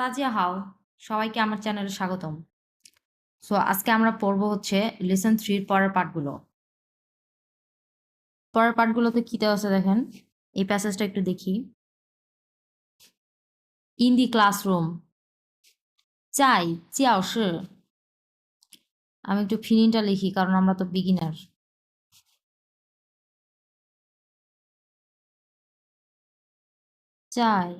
তাজিয়া হাও, সবাইকে আমার চ্যানেলে স্বাগতম। সো আজকে আমরা পড়ব হচ্ছে লেসন থ্রির পরের পার্টগুলো পরের পার্টগুলোতে কি দেওয়া আছে দেখেন? এই প্যাসেজটা একটু দেখি। ইন দি ক্লাসরুম চাই চিয়াওশি আমি একটু ফিনিংটা লিখি, কারণ আমরা তো বিগিনার চাই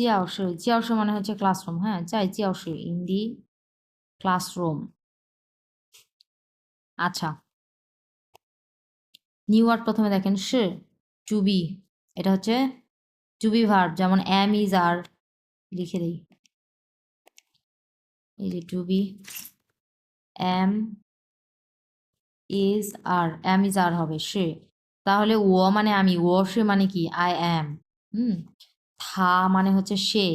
জিয়াওশু জিয়াওশু মানে হচ্ছে ক্লাসরুম হ্যাঁ চাই জিয়াওশু ইন দি ক্লাসরুম আচ্ছা নিউ ওয়ার্ড প্রথমে দেখেন সে টু বি এটা হচ্ছে টু বি ভার্ব যেমন এম ইজ আর লিখে দিই। এই যে to be am is are am is are হবে সে। তাহলে ও মানে আমি, ও সে মানে কি? I am hmm? থা মানে হচ্ছে সে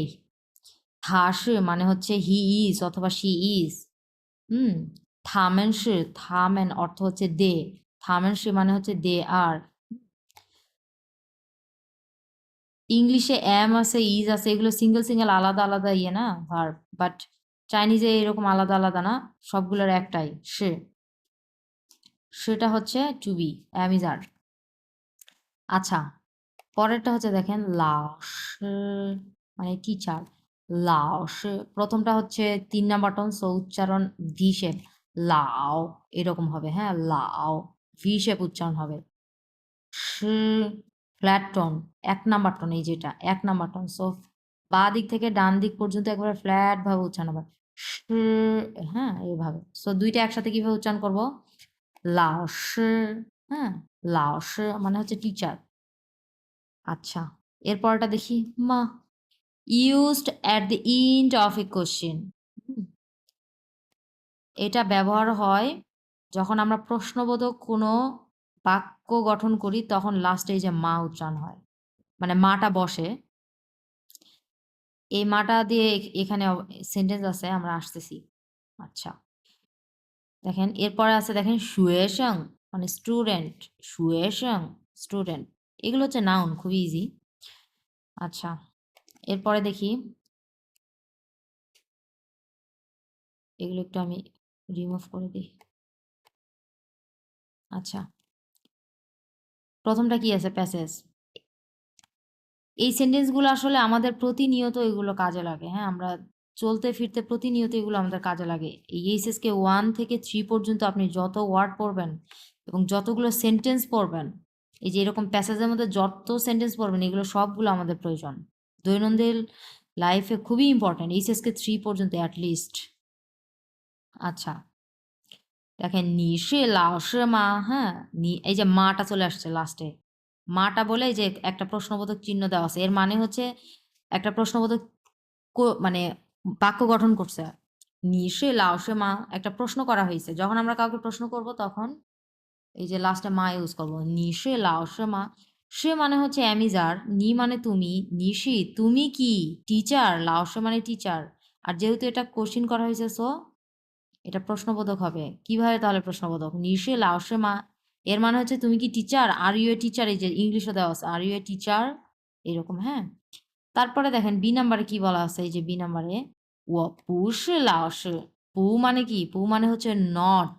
থাসে মানে হচ্ছে হি ইজ অথবা শি ইজ। হুম থামেন সে থামেন অর্থ হচ্ছে দে। থামেন সে মানে হচ্ছে দে আর। ইংলিশে এম আছে, ইজ আছে, এগুলো সিঙ্গেল সিঙ্গেল, আলাদা আলাদা ইয়ে না, ভার্ব। বাট চাইনিজে এরকম আলাদা আলাদা না, সবগুলোর একটাই, সে। সেটা হচ্ছে to be am is are আচ্ছা পরেরটা হচ্ছে দেখেন লাওস মানে টিচার লাওস প্রথমটা হচ্ছে তিন নাম্বার টন, সো উচ্চারণ ভি শেপ লাও, এরকম হবে হ্যাঁ? লাও ভি শেপ উচ্চারণ হবে। ফ্ল্যাট টন এক নাম্বার টন এই যেটা, এক নাম্বার টন সো বা দিক থেকে ডান দিক পর্যন্ত একবারে ফ্ল্যাট ভাবে উচ্চারণ হবে। হ্যাঁ এইভাবে, সো দুইটা একসাথে কীভাবে উচ্চারণ করব? লাওস হ্যাঁ? লাওস মানে হচ্ছে টিচার আচ্ছা এরপরটা দেখি, মা used at the end of a question এটা ব্যবহার হয় যখন আমরা প্রশ্নবোধক কোনো বাক্য গঠন করি তখন লাস্টে এই যে মা উচ্চারণ হয় মানে মাটা বসে। এই মাটা দিয়ে এখানে সেন্টেন্স আছে, আমরা আসতেছি। আচ্ছা দেখেন, এরপরে আছে, দেখেন, সুয়েশং মানে স্টুডেন্ট সুয়েশং স্টুডেন্ট এগুলো হচ্ছে নাউন খুবই ইজি আচ্ছা এরপরে দেখি। এগুলো একটু আমি রিমুভ করে দিই। আচ্ছা প্রথমটা কি আছে? প্যাসেজ এই সেন্টেন্সগুলো আসলে আমাদের প্রতিনিয়ত এগুলো কাজে লাগে হ্যাঁ? আমরা চলতে ফিরতে প্রতিনিয়ত এগুলো আমাদের কাজে লাগে। এই এইচএসকে ওয়ান থেকে থ্রি পর্যন্ত আপনি যত ওয়ার্ড পড়বেন এবং যতগুলো সেন্টেন্স পড়বেন এই যে এরকম প্যাসেজের মধ্যে যত সেন্টেন্স পড়বেন, এগুলো সবগুলো আমাদের প্রয়োজন। দৈনন্দিন লাইফে খুবই ইম্পর্ট্যান্ট এইচএসকে থ্রি পর্যন্ত অ্যাটলিস্ট আচ্ছা। দেখেন, নিশে লাউসে মা হ্যাঁ? নি, এই যে মাটা চলে আসছে লাস্টে মাটা বলে যে একটা প্রশ্নবোধক চিহ্ন দেওয়া আছে। এর মানে হচ্ছে একটা প্রশ্নবোধক মানে বাক্য গঠন করছে। নিশে লাউসে মা, একটা প্রশ্ন করা হয়েছে। যখন আমরা কাউকে প্রশ্ন করব, তখন এই যে লাস্টে মা ইউজ করব। নিশে লাউসে মা। সে মানে হচ্ছে অ্যামিজার। নি মানে তুমি। নিশি তুমি কি? টিচার লাউসে মানে টিচার আর যেহেতু এটা কোশ্চিন করা হয়েছে সো এটা প্রশ্নবোধক হবে। কীভাবে তাহলে প্রশ্নবোধক? নিশে লাউসে মা। এর মানে হচ্ছে তুমি কি teacher are you a teacher এই যে ইংলিশে দেওয়া আছে। আর ইউ এ টিচার এরকম হ্যাঁ? তারপরে দেখেন বি নাম্বারে কি বলা আছে? এই যে বি নাম্বারে ও পুষ লাউস পু মানে কি? পু মানে হচ্ছে নট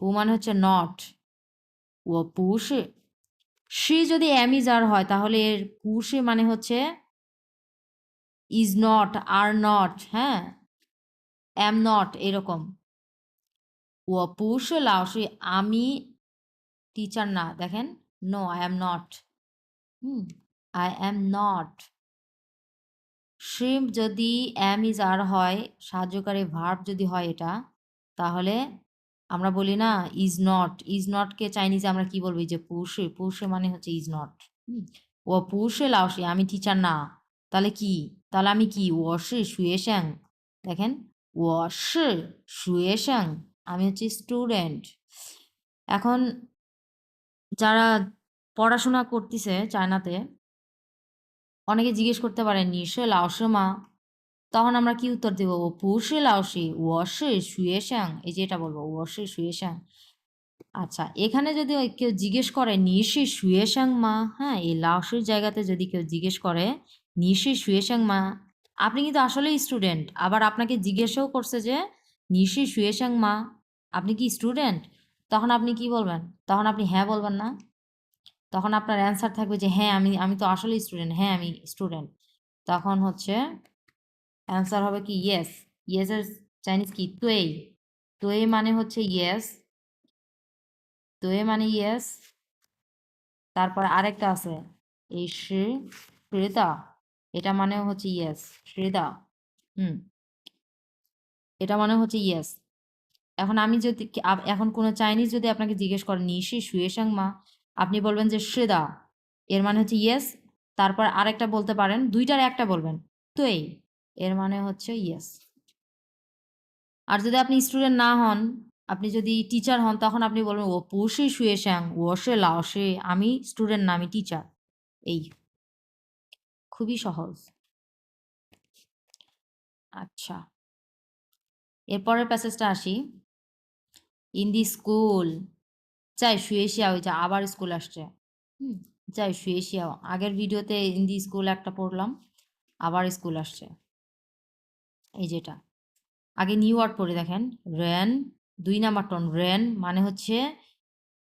পু মানে হচ্ছে নট ও পুষ। সে যদি অ্যামিজার হয়, তাহলে এর পুষে মানে হচ্ছে ইজ নট আর নট হ্যাঁ? অ্যাম নট এরকম। ও পুষ লাউসি আমি টিচার না, দেখেন। No I am not hmm I am not shrimp যদি অ্যাম ইজ আর হয়, সাহায্যকারী ভার্ব যদি হয় এটা, তাহলে আমরা বলি না ইজ নট ইজ নটকে চাইনিজে আমরা কি বলব? যে পুষে পুরুষে মানে হচ্ছে ইজ নট ও পুষে লাউসে আমি টিচার না। তাহলে কি? তাহলে আমি কি? ওয়াশে শুয়েশাং দেখেন, ওয়াশে শুয়েশাং আমি হচ্ছে স্টুডেন্ট এখন যারা পড়াশোনা করতেছে চায়নাতে অনেকে জিজ্ঞেস করতে পারেন নিশে লাউসে মা? তখন আমরা কি উত্তর দেব? পুষে লাউসি ওয়াশে শুয়েশাং এই যে এটা বলব ওয়াশে শুয়েশাং আচ্ছা এখানে যদি কেউ জিজ্ঞেস করে, নিশে শুয়েশাং মা হ্যাঁ এই লাউসের জায়গাতে যদি কেউ জিজ্ঞেস করে, নিশি শুয়েশাং মা, আপনি কিন্তু আসলেই স্টুডেন্ট আবার আপনাকে জিজ্ঞেসও করছে যে, নিশি শুয়েশাং মা, আপনি কি স্টুডেন্ট তখন আপনি কি বলবেন? তখন আপনি হ্যাঁ বলবেন না। তখন আপনার অ্যান্সার থাকবে যে হ্যাঁ আমি আমি তো আসলেই স্টুডেন্ট হ্যাঁ আমি স্টুডেন্ট তখন হচ্ছে অ্যান্সার হবে কি ইয়েস ইয়েসের চাইনিজ কি? তুই। তুই মানে হচ্ছে ইয়েস তুই মানে ইয়েস তারপরে আরেকটা আছে, এই শ্রী শ্রীদা এটা মানে হচ্ছে ইয়েস শ্রীদা হুম, এটা মানে হচ্ছে ইয়েস এখন আমি যদি এখন কোনো চাইনিজ যদি আপনাকে জিজ্ঞেস করে, নিশি শুয়েশাং মা, আপনি বলবেন যে শ্রীদা এর মানে হচ্ছে ইয়েস তারপর আরেকটা বলতে পারেন, দুইটার একটা বলবেন, তুই। এর মানে হচ্ছে ইয়েস আর যদি আপনি স্টুডেন্ট না হন, আপনি যদি টিচার হন, তখন আপনি বলবেন, ও পুষি শুয়েশাং ও সে লাও সে আমি স্টুডেন্ট না, আমি টিচার এই। খুবই সহজ। আচ্ছা। এরপরের প্যাসেজটা আসি। ইন দি স্কুল চাই শুয়ে শিয়াও ওই আবার স্কুল আসছে। চাই শুয়ে আগের ভিডিওতে ইন দি স্কুল একটা পড়লাম, আবার স্কুল আসছে। এই যেটা। আগে নিউ ওয়ার্ড পড়ে দেখেন রেন দুই নাম্বার টন রেন মানে হচ্ছে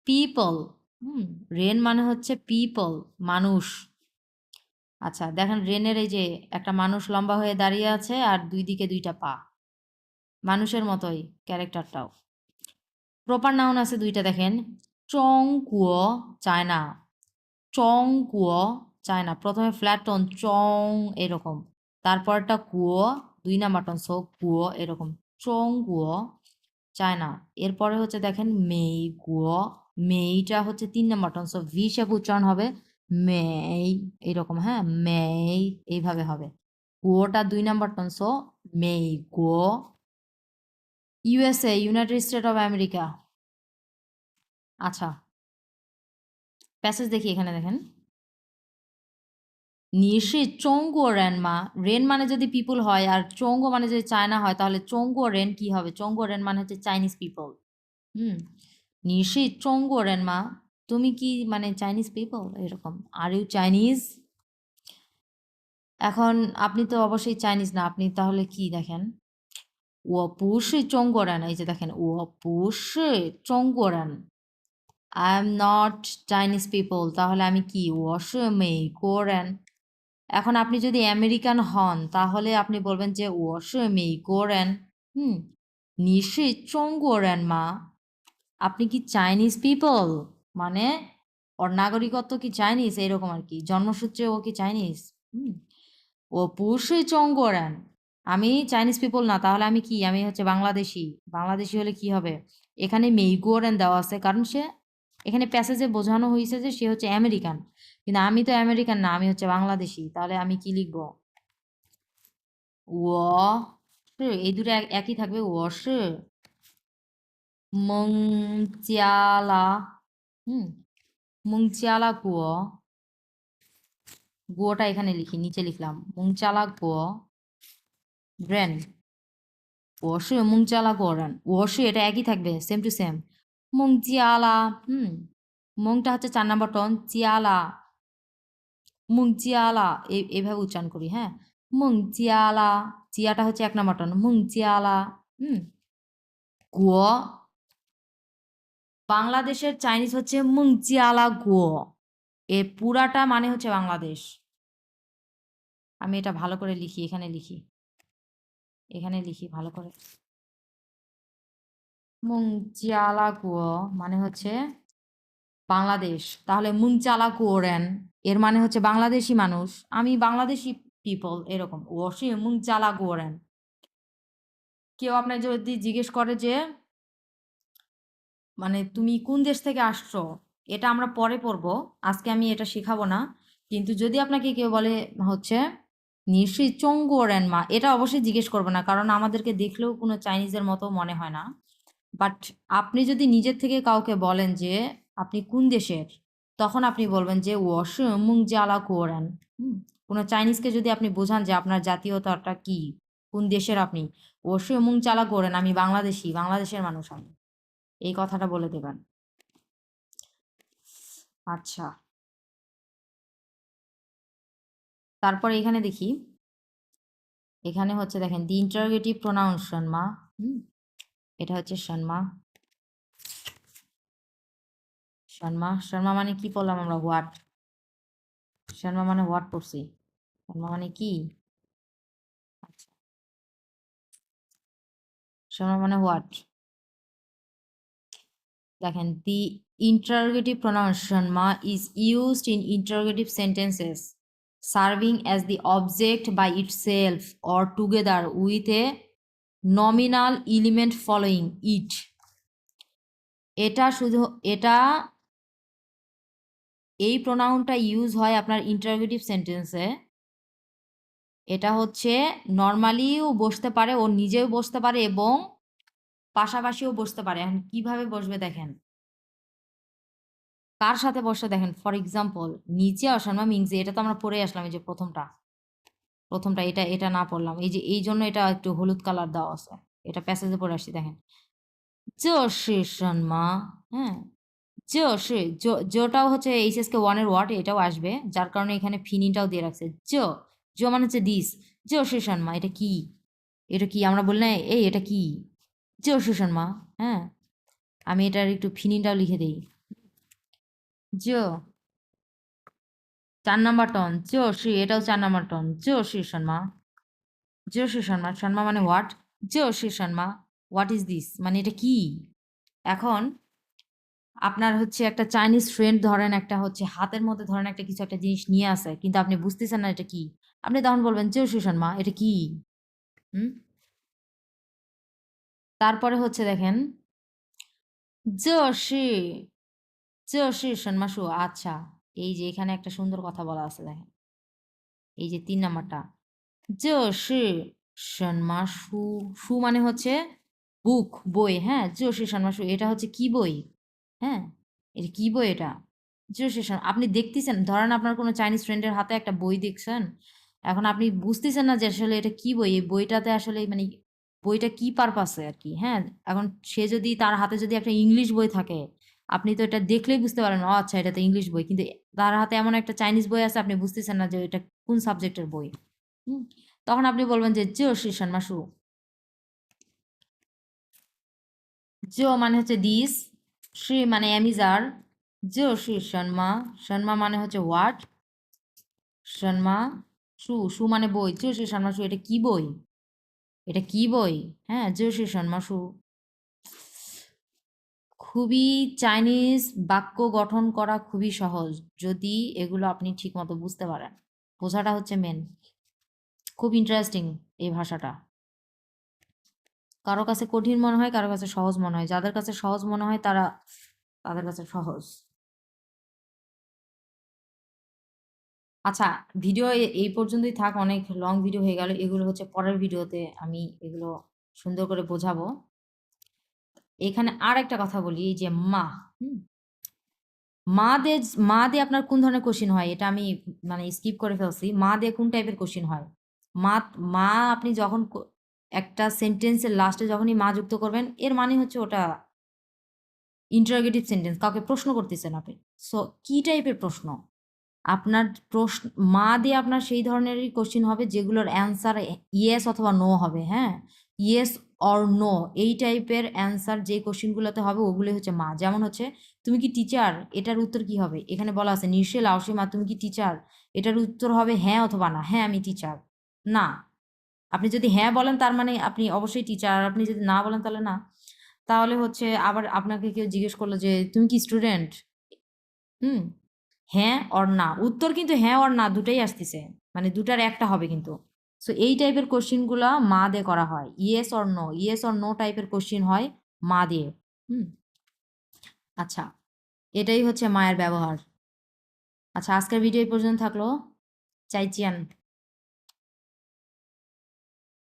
পিপল হুম রেন মানে হচ্ছে পিপল মানুষ। আচ্ছা দেখেন রেনের এই যে একটা মানুষ লম্বা হয়ে দাঁড়িয়ে আছে আর দুই দিকে দুইটা পা। মানুষের মতোই ক্যারেক্টারটাও। প্রপার নাউন আছে দুইটা দেখেন চং কুয়ো চায়না। চং কুয়ো চায়না, প্রথমে ফ্ল্যাট টোন চং এরকম, তারপরটা কুয়ো দুই নাম্বার টোন সো কুয়ো এরকম। চং কুয়ো চায়না। এরপরে হচ্ছে দেখেন মেই কুয়ো মেইটা হচ্ছে তিন number tone so V shape উচ্চারণ হবে, মেই এইরকম হ্যাঁ? মেই এইভাবে হবে। কুয়োটা দুই নাম্বার টোন সো মেই কুয়ো USA United State of America. আচ্ছা। প্যাসেজ দেখি এখানে দেখেন। নিশে চৌঙ্গো রেন মা। রেন মানে যদি পিপুল হয় আর চৌঙ্গো মানে যদি চায়না হয়, তাহলে চৌঙ্গো রেন কি হবে? চৌঙ্গো রেন মানে হচ্ছে চাইনিজ পিপল হুম। নিশে চৌঙ্গো রেন মা, তুমি কি মানে চাইনিজ পিপল এরকম। আর ইউ চাইনিজ এখন আপনি তো অবশ্যই চাইনিজ না। আপনি তাহলে কি দেখেন? ও পুষে রেন। এই যে দেখেন, ও পুষে rain. I am not Chinese people তাহলে আমি কি? ওয়াশ মেই কোরেন এখন আপনি যদি আমেরিকান হন, তাহলে আপনি বলবেন যে ও সে মেইকোরেন হুম নিশে চঙ্গোরেন, মা। আপনি কি চাইনিজ পিপল মানে ওর নাগরিকত্ব কি চাইনিজ? এইরকম আর কি। জন্মসূত্রে ও কি চাইনিজ? হুম, ও পুষে চঙ্গোরেন। আমি চাইনিজ পিপল না, তাহলে আমি কি? আমি হচ্ছে বাংলাদেশি। বাংলাদেশি হলে কি হবে? এখানে মেইগোরেন দেওয়া আছে, কারণ সে এখানে প্যাসেজে বোঝানো হয়েছে যে সে হচ্ছে আমেরিকান। কিন্তু আমি তো আমেরিকান না, আমি হচ্ছে বাংলাদেশি, তাহলে আমি কি লিখব? ও এই দুটো একই থাকবে ওয়াশ মংচিয়ালা হুম মংচিয়ালা কুয়ো গুয়োটা এখানে লিখি, নিচে লিখলাম। মুংচালা কুয়ো ও ওয়াশ মুংচালা কুয়ো রান ওয়াশ এটা একই থাকবে সেম টু সেম মং জিয়ালা হুম মংটা হচ্ছে চার নাম্বার টন জিয়ালা মুং জিয়ালা এই এইভাবে উচ্চারণ করি হ্যাঁ মুং জিয়ালা জিয়াটা হচ্ছে এক নাম্বার টন মুং জিয়ালা হুম গুয়ো বাংলাদেশের চাইনিজ হচ্ছে মুং জিয়ালা গুয়ো এর পুরাটা মানে হচ্ছে বাংলাদেশ আমি এটা ভালো করে লিখি, এখানে লিখি। এখানে লিখি, ভালো করে। মুংজিয়ালা গুয়ো মানে হচ্ছে বাংলাদেশ। তাহলে মুংচালা কুয়োরেন এর মানে হচ্ছে বাংলাদেশি মানুষ। আমি বাংলাদেশি পিপল এরকম। ওসি কুয়োরেন কেউ আপনার যদি জিজ্ঞেস করে যে মানে তুমি কোন দেশ থেকে আসছো? এটা আমরা পরে পড়ব। আজকে আমি এটা শেখাবো না। কিন্তু যদি আপনাকে কেউ বলে হচ্ছে নিশ্চয়ই চঙ্গোরেন মা, এটা অবশ্যই জিজ্ঞেস করব না। কারণ আমাদেরকে দেখলেও কোনো চাইনিজের মতো মনে হয় না। বাট আপনি যদি নিজের থেকে কাউকে বলেন যে, আপনি কোন দেশের? তখন আপনি বলবেন যে ওয়াশ মুং জালা কোরেন কোনো চাইনিজকে যদি আপনি বোঝান যে, আপনার জাতীয়তাটা কি? কোন দেশের আপনি? ওয়াশ মুং চালা করেন আমি বাংলাদেশি, বাংলাদেশের মানুষ আমি। এই কথাটা বলে দেবেন। আচ্ছা। তারপর এখানে দেখি। এখানে হচ্ছে দেখেন, দি ইন্টারোগেটিভ প্রোনাউন মা। হুম এটা হচ্ছে শর্মা শর্মা শর্মা মানে কি পড়লাম আমরা হোয়াট শর্মা মানে হোয়াট পড়ছি শর্মা মানে কি আচ্ছা শর্মা মানে হোয়াট দেখেন the interrogative pronoun shanma is used in interrogative sentences serving as the object by itself or together with a nominal element following it এটা শুধু, এটা এই প্রোনাউনটা ইউজ হয় আপনার ইন্টারোগেটিভ সেন্টেন্সে এটা হচ্ছে নর্মালিও বসতে পারে, ও নিজেও বসতে পারে এবং পাশাপাশিও বসতে পারে। এখন কীভাবে বসবে দেখেন? কার সাথে বসে দেখেন? ফর এক্সাম্পল নিচে অসামা মিংসে এটা তো আমরা পড়ে আসলাম এই যে প্রথমটা। প্রথমটা এটা এটা না পড়লাম। এই যে, এই জন্য এটা একটু হলুদ কালার দেওয়া আছে। এটা প্যাসেজে পড়ে আসছি, দেখেন। জোশি হ্যাঁ? জোশি জোটাও হচ্ছে এইচএস কে ওয়ানের ওয়ার্ড এটাও আসবে। যার কারণে এখানে ফিনিটাও দিয়ে রাখছে। জো জো মানে হচ্ছে দিস জোশি মা, এটা কি? এটা কি আমরা বললাম এই এটা কি? জোশি মা হ্যাঁ? আমি এটার একটু ফিনিটাও লিখে দিই। জো চার নাম্বার টন জোশি এটাও চার নাম্বার টন জোশি শর্মা জোশি শর্মা শর্মা মানে what Joshi Sharma what is this মানে এটা কি? এখন আপনার হচ্ছে একটা চাইনিজ ফ্রেন্ড ধরেন, একটা হচ্ছে হাতের মধ্যে ধরেন একটা কিছু একটা জিনিস নিয়ে আসে, কিন্তু আপনি বুঝতেছেন না এটা কি? আপনি তখন বলবেন জোশি শর্মা এটা কি? হুম? তারপরে হচ্ছে দেখেন জোশি জোশি শর্মা শু আচ্ছা। এই যে এখানে একটা সুন্দর কথা বলা আছে দেখেন। এই যে তিন নাম্বারটা। জোশি শর্মা শু শু মানে হচ্ছে বুক, বই হ্যাঁ? জোশি শু এটা হচ্ছে কি বই? হ্যাঁ? এটা কি বই এটা? জোশি আপনি দেখতেছেন? ধরেন আপনার কোনো চাইনিজ ফ্রেন্ডের হাতে একটা বই দেখছেন। এখন আপনি বুঝতেছেন না যে আসলে এটা কি বই? এই বইটাতে আসলে মানে বইটা কি পারপাসে আর কি হ্যাঁ? এখন সে যদি তার হাতে যদি একটা ইংলিশ বই থাকে আপনি তো এটা দেখলেই বুঝতে পারেন ও আচ্ছা এটা তো ইংলিশ বই। কিন্তু তার হাতে এমন একটা চাইনিজ বই আছে, আপনি বুঝতেছেন না যে এটা কোন সাবজেক্টের বই। তখন আপনি বলবেন যে জিও শ্রী শর্মাসু জিও মানে হচ্ছে দিস, শ্রী মানে অ্যামিজার, জিও শ্রী শর্মা শর্মা মানে হচ্ছে হোয়াট শর্মা সু সু মানে বই। জিও শ্রী শর্মা সু এটা কি বই? এটা কি বই? হ্যাঁ জিও শ্রী শর্মা সু খুবই চাইনিজ বাক্য গঠন করা খুবই সহজ, যদি এগুলো আপনি ঠিকমতো বুঝতে পারেন। বোঝাটা হচ্ছে মেন খুব ইন্টারেস্টিং এই ভাষাটা। কারও কাছে কঠিন মনে হয়, কারও কাছে সহজ মনে হয়। যাদের কাছে সহজ মনে হয়, তারা তাদের কাছে সহজ। আচ্ছা ভিডিও এই পর্যন্তই থাক, অনেক লং ভিডিও হয়ে গেল। এগুলো হচ্ছে পরের ভিডিওতে আমি এগুলো সুন্দর করে বোঝাবো। এখানে আর একটা কথা বলি যে মা, হুম? মা দে মা দিয়ে আপনার কোন ধরনের কোশ্চিন হয়? এটা আমি মানে স্কিপ করে ফেলছি। মা দিয়ে কোন টাইপের কোশ্চিন হয়? মা মা আপনি যখন একটা সেন্টেন্সের লাস্টে যখনই মা যুক্ত করবেন, এর মানে হচ্ছে ওটা ইন্টারোগেটিভ সেন্টেন্স কাউকে প্রশ্ন করতেছেন আপনি। সো কি টাইপের প্রশ্ন? আপনার প্রশ্ন, মা দিয়ে আপনার সেই ধরনেরই কোশ্চিন হবে যেগুলোর অ্যান্সার ইয়েস অথবা নো হবে হ্যাঁ? ইয়েস অর নো এই টাইপের অ্যান্সার যে কোশ্চিনগুলোতে হবে ওগুলো হচ্ছে মা। যেমন হচ্ছে, তুমি কি টিচার এটার উত্তর কি হবে? এখানে বলা আছে নির্শেল মা, তুমি কি টিচার এটার উত্তর হবে হ্যাঁ অথবা না। হ্যাঁ আমি টিচার না। আপনি যদি হ্যাঁ বলেন, তার মানে আপনি অবশ্যই টিচার আর আপনি যদি না বলেন, তাহলে না। তাহলে হচ্ছে আবার আপনাকে কেউ জিজ্ঞেস করল যে, তুমি কি স্টুডেন্ট হুম। হ্যাঁ অর না। উত্তর কিন্তু হ্যাঁ অর না, দুটাই আসতেছে। মানে দুটার একটা হবে কিন্তু। সো এই টাইপের কোশ্চিনগুলো মা দিয়ে করা হয়। Yes or no yes or no টাইপের কোশ্চিন হয় মা দিয়ে। হুম? আচ্ছা এটাই হচ্ছে মায়ের ব্যবহার। আচ্ছা আজকের ভিডিও এই পর্যন্ত থাকল। চাইচিয়ান